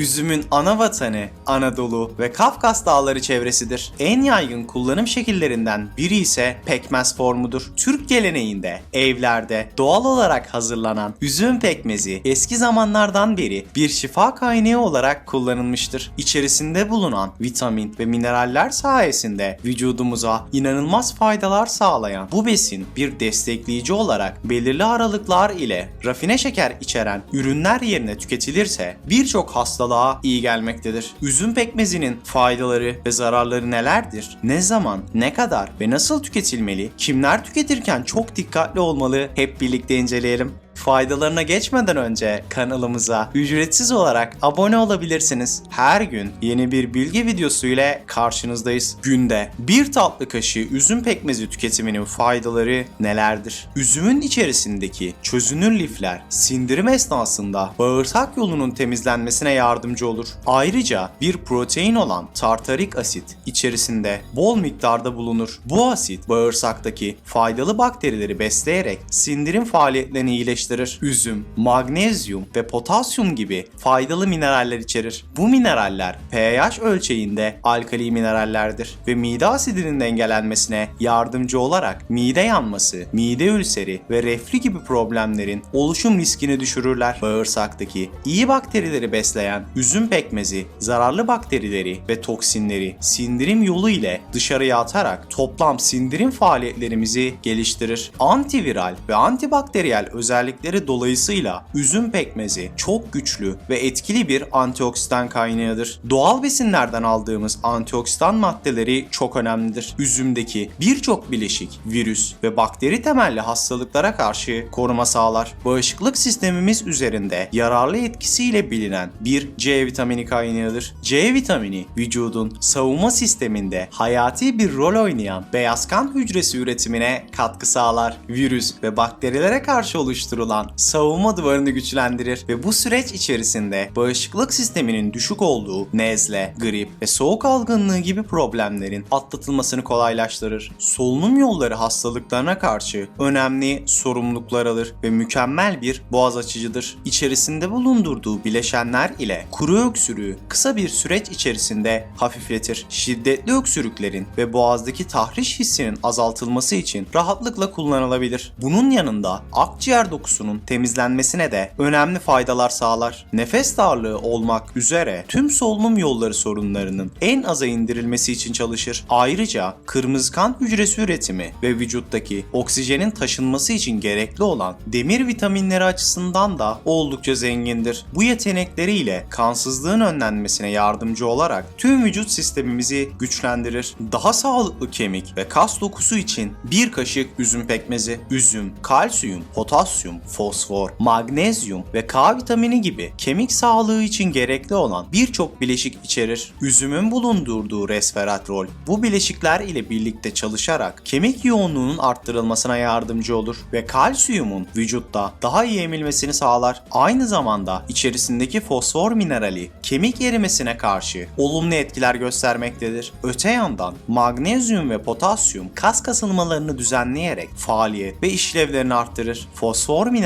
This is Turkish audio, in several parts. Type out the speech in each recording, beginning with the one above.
Üzümün ana vatanı Anadolu ve Kafkas dağları çevresidir. En yaygın kullanım şekillerinden biri ise pekmez formudur. Türk geleneğinde evlerde doğal olarak hazırlanan üzüm pekmezi eski zamanlardan beri bir şifa kaynağı olarak kullanılmıştır. İçerisinde bulunan vitamin ve mineraller sayesinde vücudumuza inanılmaz faydalar sağlayan bu besin bir destekleyici olarak belirli aralıklar ile rafine şeker içeren ürünler yerine tüketilirse birçok hastalığa iyi gelmektedir. Üzüm pekmezinin faydaları ve zararları nelerdir? Ne zaman, ne kadar ve nasıl tüketilmeli? Kimler tüketirken çok dikkatli olmalı? Hep birlikte inceleyelim. Faydalarına geçmeden önce kanalımıza ücretsiz olarak abone olabilirsiniz. Her gün yeni bir bilgi videosu ile karşınızdayız. Günde bir tatlı kaşığı üzüm pekmezi tüketiminin faydaları nelerdir? Üzümün içerisindeki çözünür lifler sindirim esnasında bağırsak yolunun temizlenmesine yardımcı olur. Ayrıca bir protein olan tartarik asit içerisinde bol miktarda bulunur. Bu asit bağırsaktaki faydalı bakterileri besleyerek sindirim faaliyetlerini iyileştirir. Üzüm, magnezyum ve potasyum gibi faydalı mineraller içerir. Bu mineraller pH ölçeğinde alkali minerallerdir ve mide asidinin dengelenmesine yardımcı olarak mide yanması, mide ülseri ve reflü gibi problemlerin oluşum riskini düşürürler. Bağırsaktaki iyi bakterileri besleyen üzüm pekmezi zararlı bakterileri ve toksinleri sindirim yolu ile dışarıya atarak toplam sindirim faaliyetlerimizi geliştirir. Antiviral ve antibakteriyel özellikleri dolayısıyla üzüm pekmezi çok güçlü ve etkili bir antioksidan kaynağıdır. Doğal besinlerden aldığımız antioksidan maddeleri çok önemlidir. Üzümdeki birçok bileşik, virüs ve bakteri temelli hastalıklara karşı koruma sağlar. Bağışıklık sistemimiz üzerinde yararlı etkisiyle bilinen bir C vitamini kaynağıdır. C vitamini vücudun savunma sisteminde hayati bir rol oynayan beyaz kan hücresi üretimine katkı sağlar. Virüs ve bakterilere karşı oluşturulan savunma duvarını güçlendirir ve bu süreç içerisinde bağışıklık sisteminin düşük olduğu nezle, grip ve soğuk algınlığı gibi problemlerin atlatılmasını kolaylaştırır. Solunum yolları hastalıklarına karşı önemli sorumluluklar alır ve mükemmel bir boğaz açıcıdır. İçerisinde bulundurduğu bileşenler ile kuru öksürüğü kısa bir süreç içerisinde hafifletir. Şiddetli öksürüklerin ve boğazdaki tahriş hissinin azaltılması için rahatlıkla kullanılabilir. Bunun yanında akciğer dokusunun temizlenmesine de önemli faydalar sağlar. Nefes darlığı olmak üzere tüm solunum yolları sorunlarının en aza indirilmesi için çalışır. Ayrıca kırmızı kan hücresi üretimi ve vücuttaki oksijenin taşınması için gerekli olan demir vitaminleri açısından da oldukça zengindir. Bu yetenekleriyle kansızlığın önlenmesine yardımcı olarak tüm vücut sistemimizi güçlendirir. Daha sağlıklı kemik ve kas dokusu için bir kaşık üzüm pekmezi, üzüm, kalsiyum, potasyum, fosfor, magnezyum ve K vitamini gibi kemik sağlığı için gerekli olan birçok bileşik içerir. Üzümün bulundurduğu resveratrol bu bileşikler ile birlikte çalışarak kemik yoğunluğunun arttırılmasına yardımcı olur ve kalsiyumun vücutta daha iyi emilmesini sağlar. Aynı zamanda içerisindeki fosfor minerali kemik erimesine karşı olumlu etkiler göstermektedir. Öte yandan magnezyum ve potasyum kas kasılmalarını düzenleyerek faaliyet ve işlevlerini arttırır. Fosfor minerali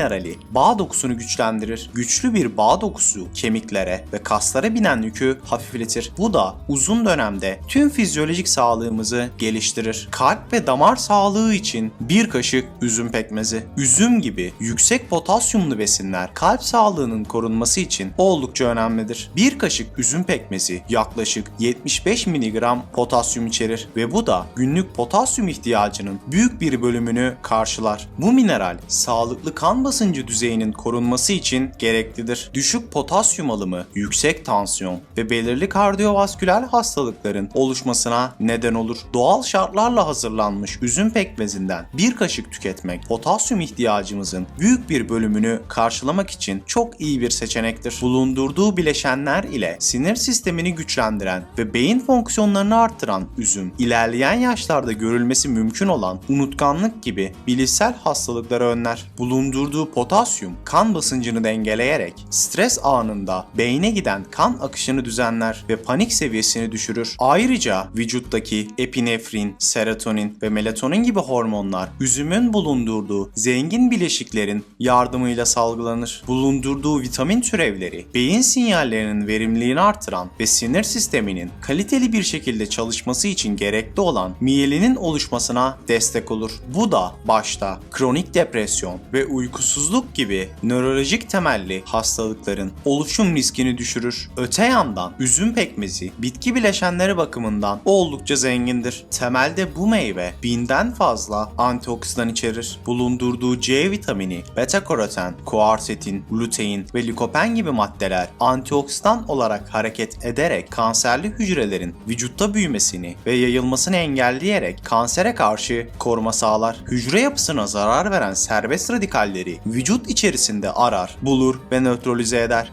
bağ dokusunu güçlendirir. Güçlü bir bağ dokusu kemiklere ve kaslara binen yükü hafifletir. Bu da uzun dönemde tüm fizyolojik sağlığımızı geliştirir. Kalp ve damar sağlığı için bir kaşık üzüm pekmezi. Üzüm gibi yüksek potasyumlu besinler kalp sağlığının korunması için oldukça önemlidir. Bir kaşık üzüm pekmezi yaklaşık 75 mg potasyum içerir ve bu da günlük potasyum ihtiyacının büyük bir bölümünü karşılar. Bu mineral sağlıklı kan basıncı düzeyinin korunması için gereklidir. Düşük potasyum alımı, yüksek tansiyon ve belirli kardiyovasküler hastalıkların oluşmasına neden olur. Doğal şartlarla hazırlanmış üzüm pekmezinden bir kaşık tüketmek potasyum ihtiyacımızın büyük bir bölümünü karşılamak için çok iyi bir seçenektir. Bulundurduğu bileşenler ile sinir sistemini güçlendiren ve beyin fonksiyonlarını arttıran üzüm, ilerleyen yaşlarda görülmesi mümkün olan unutkanlık gibi bilişsel hastalıkları önler. Bulunduğu Bulundurduğu potasyum kan basıncını dengeleyerek stres anında beyne giden kan akışını düzenler ve panik seviyesini düşürür. Ayrıca vücuttaki epinefrin, serotonin ve melatonin gibi hormonlar üzümün bulundurduğu zengin bileşiklerin yardımıyla salgılanır. Bulundurduğu vitamin türevleri beyin sinyallerinin verimliliğini artıran ve sinir sisteminin kaliteli bir şekilde çalışması için gerekli olan miyelinin oluşmasına destek olur. Bu da başta kronik depresyon ve uykusuzluk gibi nörolojik temelli hastalıkların oluşum riskini düşürür. Öte yandan üzüm pekmezi bitki bileşenleri bakımından oldukça zengindir. Temelde bu meyve binden fazla antioksidan içerir. Bulundurduğu C vitamini, beta karoten, kuarsetin, lutein ve likopen gibi maddeler antioksidan olarak hareket ederek kanserli hücrelerin vücutta büyümesini ve yayılmasını engelleyerek kansere karşı koruma sağlar. Hücre yapısına zarar veren serbest radikalleri vücut içerisinde arar, bulur ve nötralize eder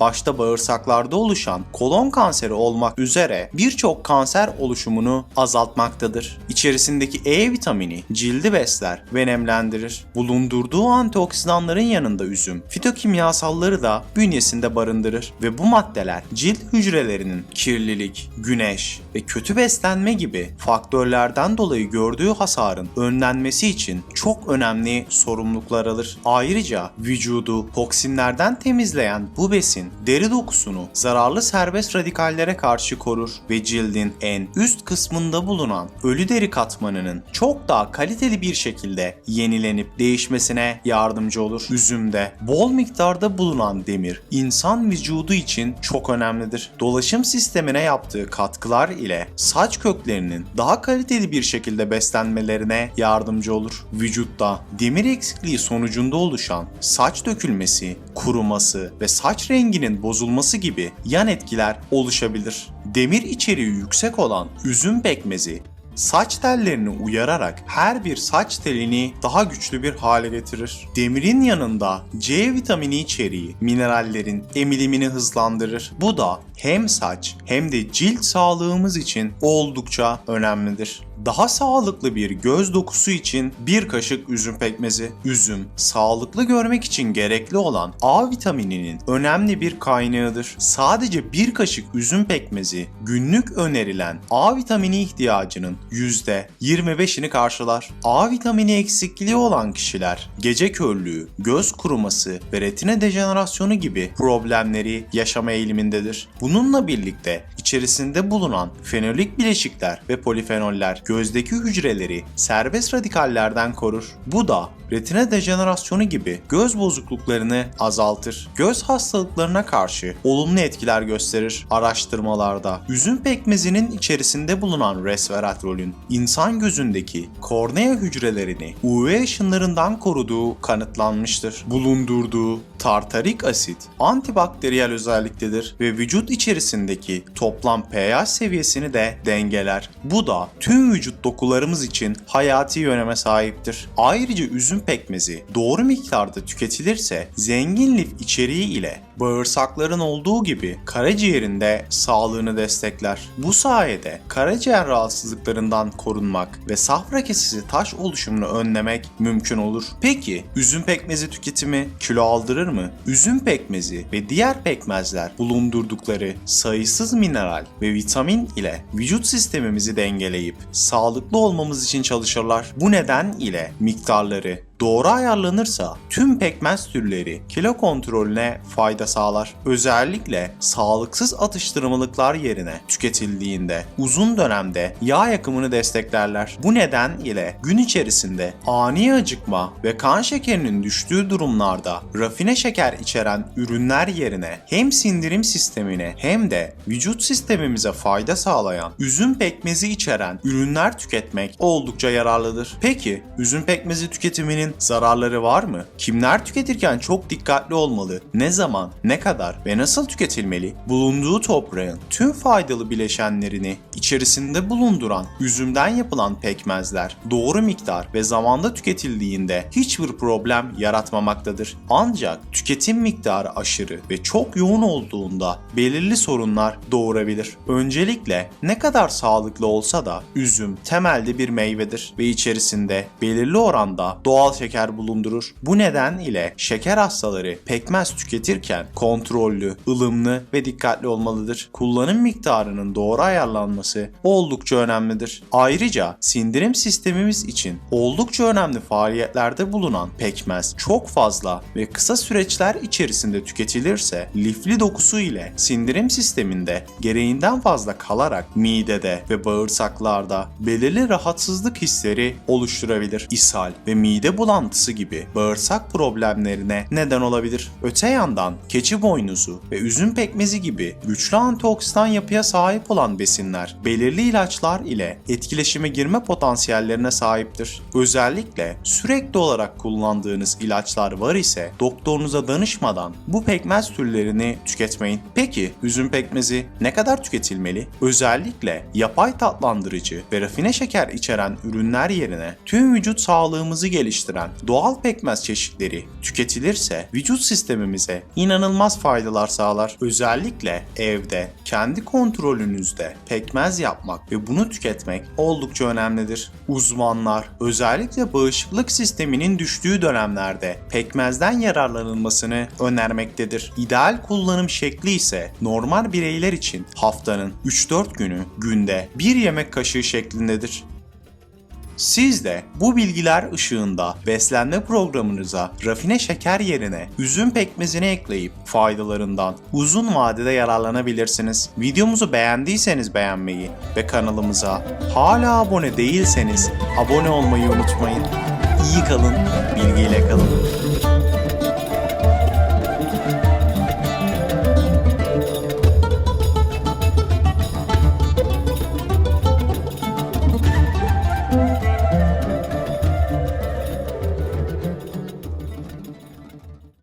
başta bağırsaklarda oluşan kolon kanseri olmak üzere birçok kanser oluşumunu azaltmaktadır. İçerisindeki E vitamini cildi besler ve nemlendirir. Bulundurduğu antioksidanların yanında üzüm, fitokimyasalları da bünyesinde barındırır ve bu maddeler cilt hücrelerinin kirlilik, güneş ve kötü beslenme gibi faktörlerden dolayı gördüğü hasarın önlenmesi için çok önemli sorumluluklar alır. Ayrıca vücudu toksinlerden temizleyen bu besin deri dokusunu zararlı serbest radikallere karşı korur ve cildin en üst kısmında bulunan ölü deri katmanının çok daha kaliteli bir şekilde yenilenip değişmesine yardımcı olur. Üzümde bol miktarda bulunan demir insan vücudu için çok önemlidir. Dolaşım sistemine yaptığı katkılar ile saç köklerinin daha kaliteli bir şekilde beslenmelerine yardımcı olur. Vücutta demir eksikliği sonucunda oluşan saç dökülmesi, kuruması ve saç renginin bozulması gibi yan etkiler oluşabilir. Demir içeriği yüksek olan üzüm pekmezi saç tellerini uyararak her bir saç telini daha güçlü bir hale getirir. Demirin yanında C vitamini içeriği minerallerin emilimini hızlandırır. Bu da hem saç hem de cilt sağlığımız için oldukça önemlidir. Daha sağlıklı bir göz dokusu için bir kaşık üzüm pekmezi. Üzüm, sağlıklı görmek için gerekli olan A vitamininin önemli bir kaynağıdır. Sadece bir kaşık üzüm pekmezi günlük önerilen A vitamini ihtiyacının %25'ini karşılar. A vitamini eksikliği olan kişiler gece körlüğü, göz kuruması ve retina dejenerasyonu gibi problemleri yaşama eğilimindedir. Bununla birlikte içerisinde bulunan fenolik bileşikler ve polifenoller gözdeki hücreleri serbest radikallerden korur. Bu da retina dejenerasyonu gibi göz bozukluklarını azaltır. Göz hastalıklarına karşı olumlu etkiler gösterir. Araştırmalarda üzüm pekmezinin içerisinde bulunan resveratrolün insan gözündeki kornea hücrelerini UV ışınlarından koruduğu kanıtlanmıştır. Bulundurduğu tartarik asit antibakteriyel özelliktedir ve vücut içerisindeki toplam pH seviyesini de dengeler. Bu da tüm vücut dokularımız için hayati öneme sahiptir. Ayrıca üzüm pekmezi doğru miktarda tüketilirse zengin lif içeriği ile bağırsakların olduğu gibi karaciğerinde sağlığını destekler. Bu sayede karaciğer rahatsızlıklarından korunmak ve safra kesesi taş oluşumunu önlemek mümkün olur. Peki üzüm pekmezi tüketimi kilo aldırır mı? Üzüm pekmezi ve diğer pekmezler bulundurdukları sayısız mineral ve vitamin ile vücut sistemimizi dengeleyip sağlıklı olmamız için çalışırlar. Bu neden ile miktarları doğru ayarlanırsa tüm pekmez türleri kilo kontrolüne fayda sağlar. Özellikle sağlıksız atıştırmalıklar yerine tüketildiğinde uzun dönemde yağ yakımını desteklerler. Bu neden ile gün içerisinde ani acıkma ve kan şekerinin düştüğü durumlarda rafine şeker içeren ürünler yerine hem sindirim sistemine hem de vücut sistemimize fayda sağlayan üzüm pekmezi içeren ürünler tüketmek oldukça yararlıdır. Peki üzüm pekmezi tüketiminin zararları var mı? Kimler tüketirken çok dikkatli olmalı? Ne zaman, ne kadar ve nasıl tüketilmeli? Bulunduğu toprağın tüm faydalı bileşenlerini içerisinde bulunduran üzümden yapılan pekmezler doğru miktar ve zamanda tüketildiğinde hiçbir problem yaratmamaktadır. Ancak tüketim miktarı aşırı ve çok yoğun olduğunda belirli sorunlar doğurabilir. Öncelikle ne kadar sağlıklı olsa da üzüm temelde bir meyvedir ve içerisinde belirli oranda doğal şeker bulundurur. Bu neden ile şeker hastaları pekmez tüketirken kontrollü, ılımlı ve dikkatli olmalıdır. Kullanım miktarının doğru ayarlanması oldukça önemlidir. Ayrıca sindirim sistemimiz için oldukça önemli faaliyetlerde bulunan pekmez çok fazla ve kısa süreçler içerisinde tüketilirse lifli dokusu ile sindirim sisteminde gereğinden fazla kalarak midede ve bağırsaklarda belirli rahatsızlık hisleri oluşturabilir. İshal ve mide bulantısı gibi bağırsak problemlerine neden olabilir. Öte yandan keçi boynuzu ve üzüm pekmezi gibi güçlü antioksidan yapıya sahip olan besinler belirli ilaçlar ile etkileşime girme potansiyellerine sahiptir. Özellikle sürekli olarak kullandığınız ilaçlar var ise doktorunuza danışmadan bu pekmez türlerini tüketmeyin. Peki üzüm pekmezi ne kadar tüketilmeli? Özellikle yapay tatlandırıcı ve rafine şeker içeren ürünler yerine tüm vücut sağlığımızı geliştiren doğal pekmez çeşitleri tüketilirse vücut sistemimize inanılmaz faydalar sağlar. Özellikle evde kendi kontrolünüzde pekmez yapmak ve bunu tüketmek oldukça önemlidir. Uzmanlar özellikle bağışıklık sisteminin düştüğü dönemlerde pekmezden yararlanılmasını önermektedir. İdeal kullanım şekli ise normal bireyler için haftanın 3-4 günü günde bir yemek kaşığı şeklindedir. Siz de bu bilgiler ışığında beslenme programınıza rafine şeker yerine üzüm pekmezini ekleyip faydalarından uzun vadede yararlanabilirsiniz. Videomuzu beğendiyseniz beğenmeyi ve kanalımıza hala abone değilseniz abone olmayı unutmayın. İyi kalın, bilgiyle kalın.